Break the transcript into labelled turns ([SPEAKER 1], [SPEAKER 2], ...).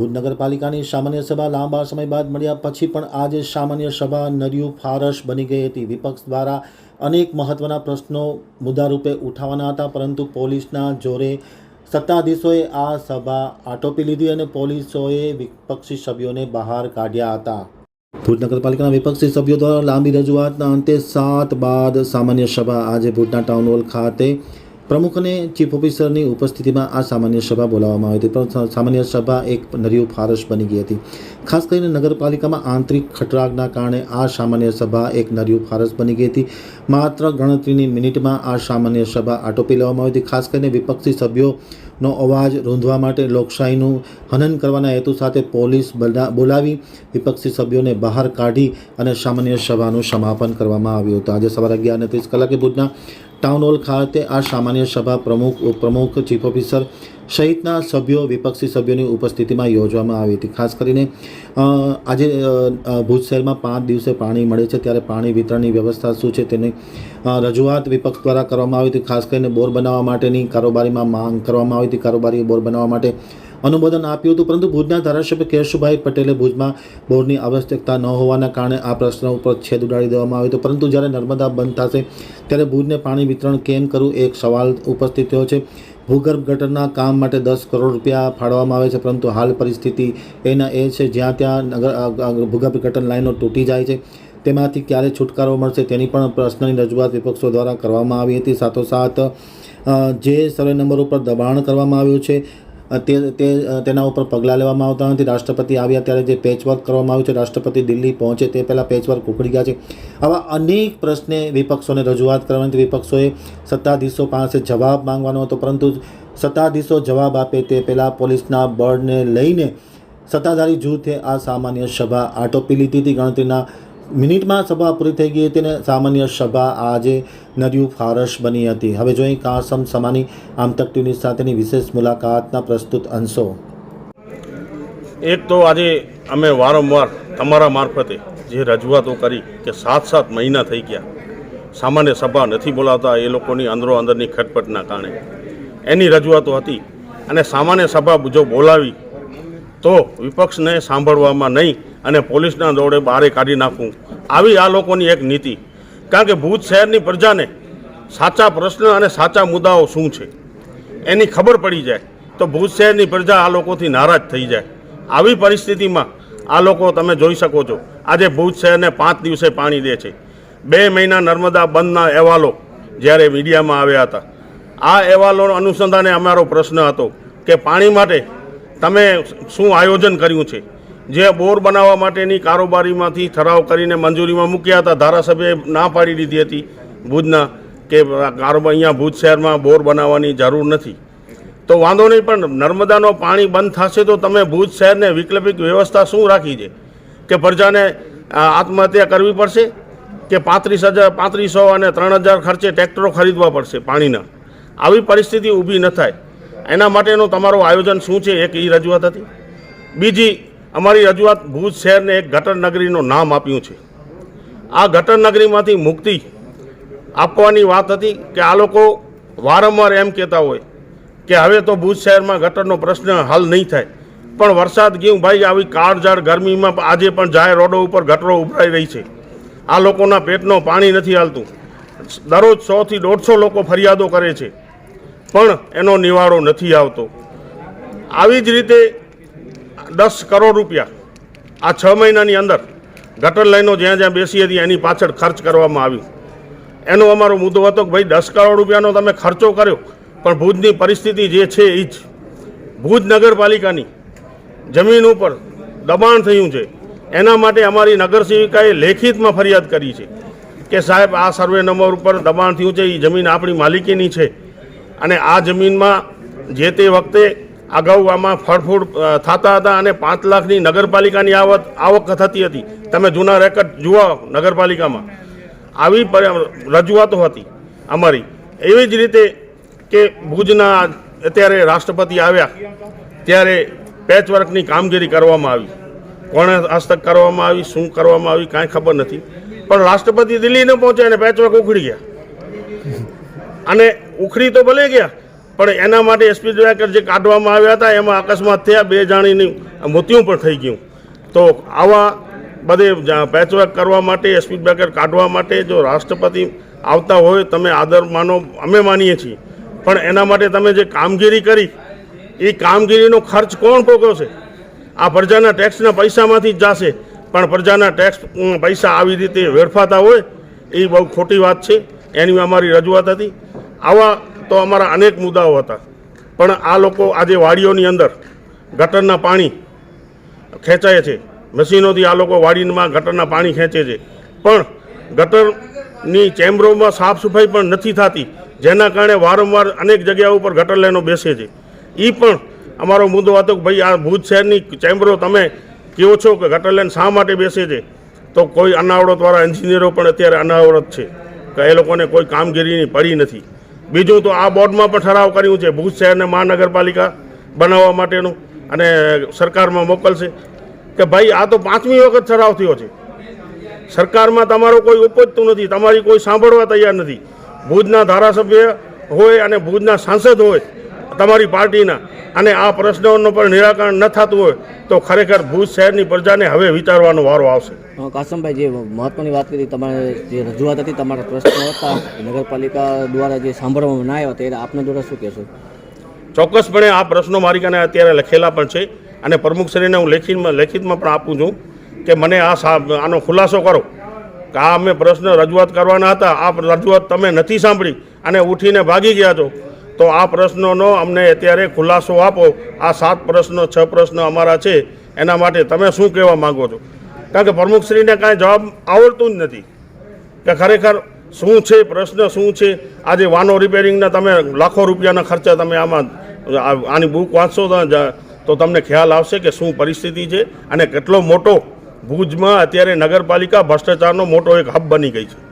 [SPEAKER 1] ભુજ નગરપાલિકાની સામાન્ય સભા લાંબા સમય બાદ મળ્યા પછી પણ આજે સામાન્ય સભા નર્યું ફારસ બની ગઈ હતી. વિપક્ષ દ્વારા અનેક મહત્ત્વના પ્રશ્નો મુદ્દારૂપે ઉઠાવવાના હતા, પરંતુ પોલીસના જોરે સત્તાધીશોએ આ સભા આટોપી લીધી અને પોલીસોએ વિપક્ષી સભ્યોને બહાર કાઢ્યા હતા. ભુજ નગરપાલિકાના વિપક્ષી સભ્યો દ્વારા લાંબી રજૂઆતના અંતે સાત બાદ સામાન્ય સભા આજે ભુજના ટાઉન હોલ ખાતે પ્રમુખ અને ચીફ ઓફિસરની ઉપસ્થિતિમાં આ સામાન્ય સભા બોલાવવામાં આવી હતી. પણ સામાન્ય સભા એક નર્યું ફારસ બની ગઈ હતી. ખાસ કરીને નગરપાલિકામાં આંતરિક ખટરાગના કારણે આ સામાન્ય સભા એક નર્યું ફારસ બની ગઈ હતી. માત્ર ગણતરીની મિનિટમાં આ સામાન્ય સભા આટોપી લેવામાં આવી હતી. ખાસ કરીને વિપક્ષી સભ્યોનો અવાજ રૂંધવા માટે લોકશાહીનું હનન કરવાના હેતુ સાથે પોલીસ બોલાવી વિપક્ષી સભ્યોને બહાર કાઢી અને સામાન્ય સભાનું સમાપન કરવામાં આવ્યું હતું. આજે સવારે અગિયાર ને ત્રીસ કલાકે ભુજના ટાઉન હોલ ખાતે આ સામાન્ય સભા પ્રમુખ, ઉપપ્રમુખ ચીફ ઓફિસર સહિતના સભ્યો, વિપક્ષી સભ્યોની ઉપસ્થિતિમાં યોજવામાં આવી હતી. ખાસ કરીને આજે ભુજ શહેરમાં પાંચ દિવસે પાણી મળે છે, ત્યારે પાણી વિતરણની વ્યવસ્થા શું છે તેની રજૂઆત વિપક્ષ દ્વારા કરવામાં આવી હતી. ખાસ કરીને બોર બનાવવા માટેની કારોબારીમાં માંગ કરવામાં આવી હતી. કારોબારીએ બોર બનાવવા માટે અનુમોદન આપ્યું હતું, પરંતુ ભુજના ધારાસભ્ય કેશુભાઈ પટેલે ભુજમાં બોરની આવશ્યકતા ન હોવાના કારણે આ પ્રશ્ન ઉપર છેદ ઉડાડી દેવામાં આવ્યો હતો. પરંતુ જ્યારે નર્મદા બંધ થશે, ત્યારે ભુજને પાણી વિતરણ કેમ કરવું એક સવાલ ઉપસ્થિત થયો છે. ભૂગર્ભ ગટરના કામ માટે દસ કરોડ રૂપિયા ફાળવવામાં આવે છે, પરંતુ હાલ પરિસ્થિતિ એના એ છે, જ્યાં ત્યાં નગર ભૂગર્ભ ગટર લાઈનો તૂટી જાય છે. તેમાંથી ક્યારે છુટકારો મળશે તેની પણ પ્રશ્નની રજૂઆત વિપક્ષો દ્વારા કરવામાં આવી હતી. સાથોસાથ જે સર્વે નંબર ઉપર દબાણ કરવામાં આવ્યું છે તે તે તેના ઉપર પગલાં લેવામાં આવતા નથી. રાષ્ટ્રપતિ આવ્યા ત્યારે જે પેચવર્ક કરવામાં આવ્યું છે, રાષ્ટ્રપતિ દિલ્હી પહોંચે તે પહેલાં પેચવર્ક ઉખડી ગયા છે. આવા અનેક પ્રશ્ને વિપક્ષોને રજૂઆત કરવાની. વિપક્ષોએ સત્તાધીશો પાસે જવાબ માંગવાનો હતો, પરંતુ સત્તાધીશો જવાબ આપે તે પહેલાં પોલીસના બળને લઈને સત્તાધારી જૂથે આ સામાન્ય સભા આટોપી લીધી હતી. ગણતરીના મિનિટમાં સભા પૂરી થઈ ગઈ હતી અને સામાન્ય સભા આજે નર્યું ફારસ બની હતી. હવે જોઈ કાસમ સમાની આમતક ટીવી સાથેની વિશેષ મુલાકાતના પ્રસ્તુત અંશો.
[SPEAKER 2] એક તો આજે અમે વારંવાર તમારા મારફતે જે રજૂઆતો કરી કે સાત સાત મહિના થઈ ગયા, સામાન્ય સભા નથી બોલાવતા, એ લોકોની અંદરો અંદરની ખટપટના કારણે. એની રજૂઆતો હતી અને સામાન્ય સભા જો બોલાવી તો વિપક્ષને સાંભળવામાં નહીં અને પોલીસના દોડે બહારે કાઢી નાખવું આવી આ લોકોની એક નીતિ. કારણ કે ભુજ શહેરની પ્રજાને સાચા પ્રશ્ન અને સાચા મુદ્દાઓ શું છે? એની ખબર પડી જાય તો ભુજ શહેરની પ્રજા આ લોકોથી નારાજ થઈ જાય. આવી પરિસ્થિતિમાં આ લોકો તમે જોઈ શકો છો. આજે ભુજ શહેરને પાંચ દિવસે પાણી દે છે. બે મહિના નર્મદા બંધના અહેવાલો જ્યારે મીડિયામાં આવ્યા હતા. આ અહેવાલો અનુસંધાને અમારો પ્રશ્ન હતો કે પાણી માટે તમે શું આયોજન કર્યું છે? જે બોર બનાવવા માટેની કારોબારીમાંથી ઠરાવ કરીને મંજૂરીમાં મૂક્યા હતા, ધારાસભ્યએ ના પાડી દીધી હતી ભુજના કે કારોબાર અહીંયા ભુજ શહેરમાં બોર બનાવવાની જરૂર નથી. તો વાંધો નહીં, પણ નર્મદાનો પાણી બંધ થશે તો તમે ભુજ શહેરને વૈકલ્પિક વ્યવસ્થા શું રાખી છે? કે પ્રજાને આત્મહત્યા કરવી પડશે? કે પાંત્રીસ હજાર, પાંત્રીસો અને ત્રણ હજાર ખર્ચે ટ્રેક્ટરો ખરીદવા પડશે પાણીના? આવી પરિસ્થિતિ ઊભી ન થાય. એના માટેનું તમારું આયોજન શું છે? એક એ રજૂઆત હતી. બીજી અમારી રજૂઆત ભુજ શહેરને એક ગટર નગરીનું નામ આપ્યું છે. આ ગટર નગરીમાંથી મુક્તિ આપવાની વાત હતી કે આ લોકો વારંવાર એમ કહેતા હોય કે હવે તો ભુજ શહેરમાં ગટરનો પ્રશ્ન હલ નહીં થાય. પણ વરસાદ ગયું ભાઈ, આવી કાળઝાળ ગરમીમાં આજે પણ જાહેર રોડો ઉપર ગટરો ઉભરાઈ રહી છે. આ લોકોના પેટનો પાણી નથી હાલતું. દરરોજ સોથી દોઢસો લોકો ફરિયાદો કરે છે. પણ એનો નિવારો નથી આવતો. આવી જ રીતે દસ કરોડ રૂપિયા આ છ મહિનાની અંદર ગટર લાઈનો જ્યાં જ્યાં બેસી હતી એની પાછળ ખર્ચ કરવામાં આવ્યું. એનો અમારો મુદ્દો હતો કે ભાઈ, દસ કરોડ રૂપિયાનો તમે ખર્ચો કર્યો, પણ ભુજની પરિસ્થિતિ જે છે એ જ. ભુજ નગરપાલિકાની જમીન ઉપર દબાણ થયું છે. એના માટે અમારી નગરસેવિકાએ લેખિતમાં ફરિયાદ કરી છે કે સાહેબ, આ સર્વે નંબર ઉપર દબાણ થયું છે એ જમીન આપણી માલિકીની છે. અને આ જમીનમાં જે તે વખતે અગાઉ આમાં ફળફૂડ થતા હતા અને પાંચ લાખની નગરપાલિકાની આવક આવક થતી હતી. તમે જૂના રેકર્ડ જુઓ નગરપાલિકામાં. આવી રજૂઆતો હતી અમારી. એવી જ રીતે કે ભુજના અત્યારે રાષ્ટ્રપતિ આવ્યા, ત્યારે પેચવર્કની કામગીરી કરવામાં આવી. કોણે હસ્તક કરવામાં આવી, શું કરવામાં આવી, કાંઈ ખબર નથી. પણ રાષ્ટ્રપતિ દિલ્હી ન પહોંચે અને પેચવર્ક ઉખડી ગયા. અને ઉખડી તો ભલે ગયા પણ એના માટે સ્પીડ બ્રેકર જે કાઢવામાં આવ્યા હતા, એમાં અકસ્માત થયા, બે જાણીની મૃત્યુ પણ થઈ ગયું. તો આવા બધે પેચવર્ક કરવા માટે સ્પીડ બ્રેકર કાઢવા માટે જો રાષ્ટ્રપતિ આવતા હોય, તમે આદર માનો, અમે માનીએ છીએ. પણ એના માટે તમે જે કામગીરી કરી, એ કામગીરીનો ખર્ચ કોણ ભોગવશે? આ પ્રજાના ટેક્સના પૈસામાંથી જ જશે. પણ પ્રજાના ટેક્સ પૈસા આવી રીતે વેડફાતા હોય, એ બહુ ખોટી વાત છે. એની અમારી રજૂઆત હતી. આવા તો અમારા અનેક મુદ્દાઓ હતા. પણ આ લોકો આજે વાડીઓની અંદર ગટરના પાણી ખેંચાય છે. મશીનોથી આ લોકો વાડીમાં ગટરના પાણી ખેંચે છે. પણ ગટરની ચેમ્બરોમાં સાફ સફાઈ પણ નથી થતી, જેના કારણે વારંવાર અનેક જગ્યાઓ ઉપર ગટર લાઈનો બેસે છે. એ પણ અમારો મુદ્દો હતો કે ભાઈ આ ભુજ શહેરની ચેમ્બરો તમે કહો છો કે ગટર લાઈન શા માટે બેસે છે? તો કોઈ અનાવડતવાળા એન્જિનિયરો પણ અત્યારે અનાવડત છે કે એ લોકોને કોઈ કામગીરીની પડી નથી. બીજું તો આ બોર્ડમાં પણ ઠરાવ કર્યું છે. ભુજ શહેરને મહાનગરપાલિકા બનાવવા માટેનું અને સરકારમાં મોકલશે. કે ભાઈ, આ તો પાંચમી વખત ઠરાવ થયો છે. સરકારમાં તમારો કોઈ ઉપજતું નથી. તમારી કોઈ સાંભળવા તૈયાર નથી. ભુજના ધારાસભ્ય હોય અને ભુજના સાંસદ હોય તમારી પાર્ટીના અને આ પ્રશ્નોનું પણ નિરાકરણ ન થતું હોય તો ખરેખર ભુજ શહેરની પ્રજાને હવે વિચારવાનો વારો આવશે.
[SPEAKER 3] કાસમભાઈ જે મહત્વની વાત કરી તમારે જે રજૂઆત હતી તમારા પ્રશ્નો હતા નગરપાલિકા દ્વારા જે સાંભળવામાં ના આવ્યા ત્યારે આપના દ્વારા શું કહેશો?
[SPEAKER 2] ચોક્કસપણે આ પ્રશ્નો મારી કાને અત્યારે લખેલા પણ છે અને પ્રમુખશ્રીને હું લેખિતમાં લેખિતમાં પણ આપું છું કે મને આ આનો ખુલાસો કરો. કે આ અમે પ્રશ્ન રજૂઆત કરવાના હતા આ રજૂઆત તમે નથી સાંભળી અને ઉઠીને ભાગી ગયા છો. તો આ પ્રશ્નોનો અમને અત્યારે ખુલાસો આપો. આ સાત પ્રશ્નો, છ પ્રશ્નો અમારા છે. એના માટે તમે શું કહેવા માગો છો? કારણ કે પ્રમુખશ્રીને કાંઈ જવાબ આવડતું જ નથી. કે ખરેખર શું છે, પ્રશ્ન શું છે? આજે વાનો રિપેરિંગના તમે લાખો રૂપિયાના ખર્ચા તમે આમાં આની બુક વાંચશો તો તમને ખ્યાલ આવશે કે શું પરિસ્થિતિ છે અને કેટલો મોટો ભુજમાં અત્યારે નગરપાલિકા ભ્રષ્ટાચારનો મોટો એક હબ બની ગઈ છે.